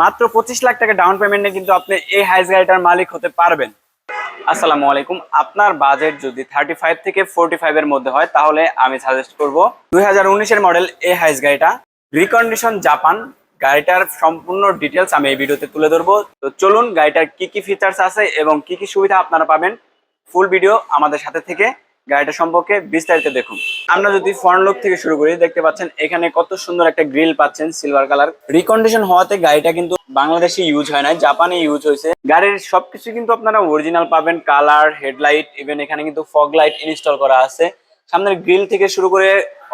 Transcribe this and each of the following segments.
মাত্র পঁচিশ লাখ টাকা ডাউন পেমেন্টে কিন্তু আপনি এই হাইস গাড়িটার মালিক হতে পারবেন। আসসালামু আলাইকুম। আপনার বাজেট যদি থার্টি ফাইভ থেকে ফোরটি ফাইভ এর মধ্যে হয়, তাহলে আমি সাজেস্ট করব দুই হাজার উনিশের মডেল এই হাইস গাড়িটা। রিকন্ডিশন জাপান গাড়িটার সম্পূর্ণ ডিটেলস আমি এই ভিডিওতে তুলে ধরবো। তো চলুন, গাড়িটার কি কি ফিচার্স আছে এবং কি কি সুবিধা আপনারা পাবেন। ফুল ভিডিও আমাদের সাথে থেকে গাড়িটা সম্পর্কে বিস্তারিত দেখুন। আমরা যদি ফ্রন্ট লুক থেকে শুরু করি, দেখতে পাচ্ছেন এখানে কত সুন্দর একটা গ্রিল পাচ্ছেন সিলভার কালার রিকন্ডিশন হওয়াতে গাড়িটা কিন্তু বাংলাদেশে ইউজ হয় না জাপানে ইউজ হয়েছে। গাড়ির সবকিছু কিন্তু আপনারা অরিজিনাল পাবেন কালার হেডলাইট ইভেন এখানে কিন্তু ফগ লাইট ইনস্টল করা আছে। সামনের গ্রিল থেকে শুরু করে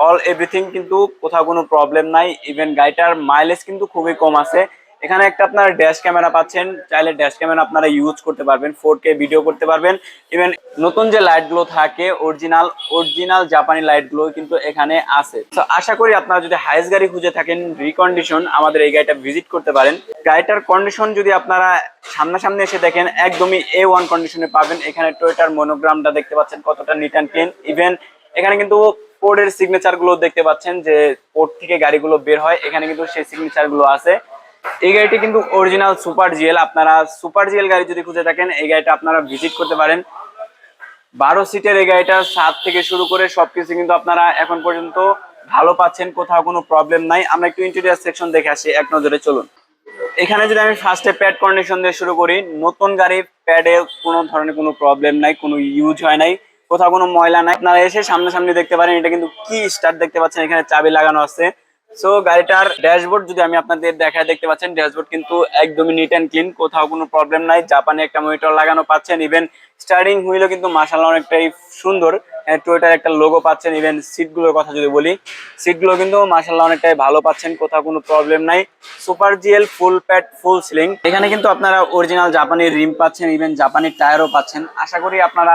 অল এভরিথিং কিন্তু কোথাও কোনো প্রবলেম নাই। ইভেন গাড়িটার মাইলেজ কিন্তু খুবই কম আছে। এখানে একটা আপনার ড্যাশ ক্যামেরা পাচ্ছেন, চাইলে ড্যাশ ক্যামেরা আপনারা ইউজ করতে পারবেন ফোর কে ভিডিও করতে পারবেন। ইভেন নতুন যে লাইটগুলো থাকে অরিজিনাল অরিজিনাল জাপানি লাইটগুলো কিন্তু এখানে আছে। তো আশা করি আপনারা যদি হাইস গাড়ি খুঁজে থাকেন রিকন্ডিশন আমাদের এই গাড়িটা ভিজিট করতে পারেন। গাড়িটার কন্ডিশন যদি আপনারা সামনাসামনি এসে দেখেন, একদমই এ ওয়ান কন্ডিশনে পাবেন। এখানে টয়োটার মনোগ্রামটা দেখতে পাচ্ছেন কতটা নিট অ্যান্ড ক্লিন ইভেন এখানে কিন্তু পোর্টের সিগনেচারগুলো দেখতে পাচ্ছেন যে পোর্ট থেকে গাড়িগুলো বের হয়। এখানে কিন্তু সেই সিগনেচারগুলো আছে। এই গাড়িটি কিন্তু অরিজিনাল সুপার জিএল আপনারা সুপার জিএল গাড়ি যদি খুঁজে থাকেন, এই গাড়িটা আপনারা ভিজিট করতে পারেন। বারো সিটের এই গাড়িটার সাত থেকে শুরু করে সবকিছু কিন্তু আপনারা এখন পর্যন্ত ভালো পাচ্ছেন, কোথাও কোনো প্রবলেম নাই। আমরা একটু ইন্টেরিয়ার সেকশন দেখে আসি, এক নজরে চলুন। এখানে যদি আমি ফার্স্টে প্যাড কন্ডিশন দিয়ে শুরু করি, নতুন গাড়ি প্যাডে কোনো ধরনের কোনো প্রবলেম নাই, কোনো ইউজ হয় নাই, কোথাও কোনো ময়লা নাই। আপনারা এসে সামনাসামনি দেখতে পারেন, এটা কিন্তু কি স্টার্ট দেখতে পাচ্ছেন, এখানে চাবি লাগানো আছে। সো গাড়িটার ড্যাশবোর্ড যদি আমি আপনাদের দেখায় দেখতে পাচ্ছেন, ড্যাশবোর্ড কিন্তু একদমই নিট অ্যান্ড ক্লিন কোথাও কোনো প্রবলেম নাই। জাপানে একটা মনিটর লাগানো পাচ্ছেন ইভেন স্টার্টিং হুইলও কিন্তু মাসাল্লাহ অনেকটাই সুন্দর। টুয়েটার একটা লোগো পাচ্ছেন ইভেন সিটগুলোর কথা যদি বলি। সিটগুলো কিন্তু মাসাল্লাহ অনেকটাই ভালো পাচ্ছেন, কোথাও কোনো প্রবলেম নাই। Super GL full pad full sealing এখানে কিন্তু আপনারা অরিজিনাল জাপানি রিম পাচ্ছেন ইভেন জাপানি টায়ারও পাচ্ছেন। আশা করি আপনারা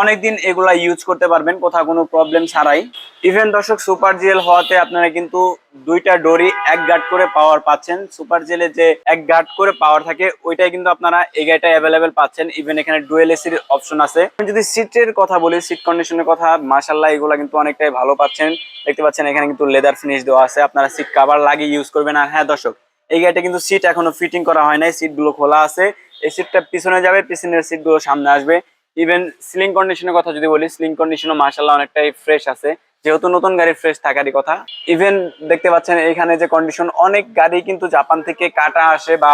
অনেকদিন এগুলা ইউজ করতে পারবেন, কোথাও কোনো প্রবলেম ছাড়াই। ইভেন দর্শক সুপার জেল হওয়াতে আপনারা কিন্তু দুইটা ডোরি এক গার্ড করে পাওয়ার পাচ্ছেন। সুপার জেলে যে এক গার্ড করে পাওয়ার থাকে, ওইটাই কিন্তু আপনারা এই গাড়িটা অ্যাভেলেবেল পাচ্ছেন। ইভেন এখানে ডুয়েল এসির অপশন আছে। যদি সিটের কথা বলি সিট কন্ডিশনের কথা মার্শাল্লাহ এগুলা কিন্তু অনেকটাই ভালো পাচ্ছেন। দেখতে পাচ্ছেন এখানে কিন্তু লেদার ফিনিশ দেওয়া আছে। আপনারা সিট কাভার লাগিয়ে ইউজ করবেন। আর হ্যাঁ দর্শক, এই গাড়িটা কিন্তু সিট এখনও ফিটিং করা হয় নাই। সিটগুলো খোলা আছে। এই সিটটা পিছনে যাবে, পিছনের সিটগুলো সামনে আসবে। ইভেন সিলিং কন্ডিশনের কথা যদি বলি সিলিং কন্ডিশনও মার্শাল্লাহ অনেকটাই ফ্রেশ আছে। যেহেতু নতুন গাড়ি ফ্রেশ থাকারই কথা। ইভেন দেখতে পাচ্ছেন এখানে যে কন্ডিশন অনেক গাড়ি কিন্তু জাপান থেকে কাটা আসে বা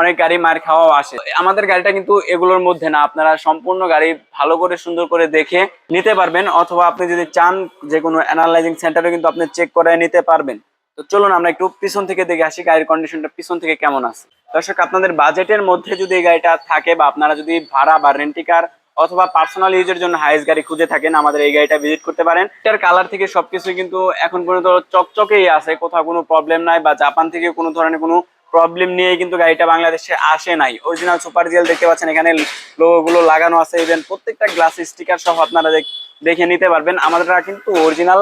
অনেক গাড়ি মার খাওয়াও আসে। আমাদের গাড়িটা কিন্তু এগুলোর মধ্যে না, আপনারা সম্পূর্ণ গাড়ি ভালো করে, সুন্দর করে দেখে নিতে পারবেন, অথবা আপনি যদি চান যে কোনো অ্যানালাইজিং সেন্টারে কিন্তু আপনি চেক করে নিতে পারবেন। তো চলুন আমরা একটু পিছন থেকে দেখে আসি, গাড়ির কন্ডিশনটা পিছন থেকে কেমন আছে। দর্শক, আপনাদের বাজেটের মধ্যে যদি এই গাড়িটা থাকে বা আপনারা যদি ভাড়া বা রেন্টিকার অথবা পার্সোনাল ইউজের জন্য হাইস গাড়ি খুঁজে থাকেন, আমাদের এই গাড়িটা ভিজিট করতে পারেন। এটার কালার থেকে সবকিছু কিন্তু এখন পর্যন্ত চকচকেই আছে, কোথাও কোনো প্রবলেম নাই বা জাপান থেকে কোনো ধরনের কোনো প্রবলেম নিয়ে কিন্তু গাড়িটা বাংলাদেশে আসে নাই। অরিজিনাল সুপার জেল দেখতে পাচ্ছেন, এখানে লোগোগুলো লাগানো আছে ইভেন প্রত্যেকটা গ্লাস স্টিকার সহ আপনারা দেখে নিতে পারবেন। আমাদেরটা কিন্তু অরিজিনাল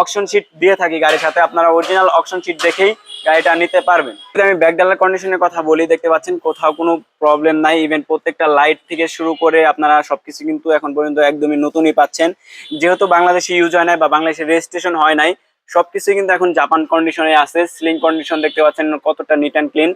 অকশন শিট দিয়ে থাকি গাড়ির সাথে। আপনারা অরিজিনাল অকশন শিট দেখেই গাড়িটা নিতে পারবেন। আমি ব্যাকডালার কন্ডিশনের কথা বলি, দেখতে পাচ্ছেন কোথাও কোনো প্রবলেম নাই। ইভেন প্রত্যেকটা লাইট থেকে শুরু করে আপনারা সবকিছু কিন্তু এখন পর্যন্ত একদমই নতুনই পাচ্ছেন। যেহেতু বাংলাদেশে ইউজ হয় নাই বা বাংলাদেশে রেজিস্ট্রেশন হয় নাই, সবকিছু কিন্তু এখন জাপান কন্ডিশনে আছে। স্লিং কন্ডিশন দেখতে পাচ্ছেন কতটা নিট অ্যান্ড ক্লিন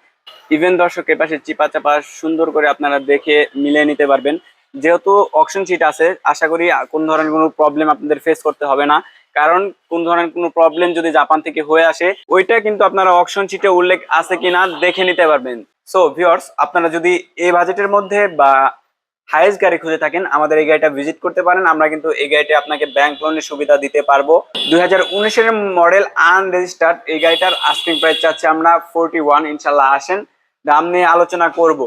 ইভেন দর্শক এপাশে চিপা চাপা সুন্দর করে আপনারা দেখে মিলিয়ে নিতে পারবেন। যেহেতু অকশন শিট আছে, আশা করি কোন ধরনের কোনো প্রবলেম আপনাদের ফেস করতে হবে না। কারণ কোন ধরনের কোনো প্রবলেম যদি জাপান থেকে হয়ে আসে, ওইটা কিন্তু আপনারা অকশন শিটে উল্লেখ আছে কিনা দেখে নিতে পারবেন। সো ভিউয়ার্স আপনারা যদি এই বাজেটের মধ্যে বা হাইয়েস্ট গাড়ি খুঁজে থাকেন, আমাদের এই গাড়িটা ভিজিট করতে পারেন। আমরা কিন্তু এই গাড়িটা আপনাকে ব্যাংক লোনের সুবিধা দিতে পারব। দুই হাজার মডেল আনরেজিস্টার্ড এই গাড়িটার আস্কিং প্রাইস চাচ্ছি আমরা ফোরটি ওয়ান ইনশাল্লাহ আসেন। দাম নিয়ে আলোচনা করব।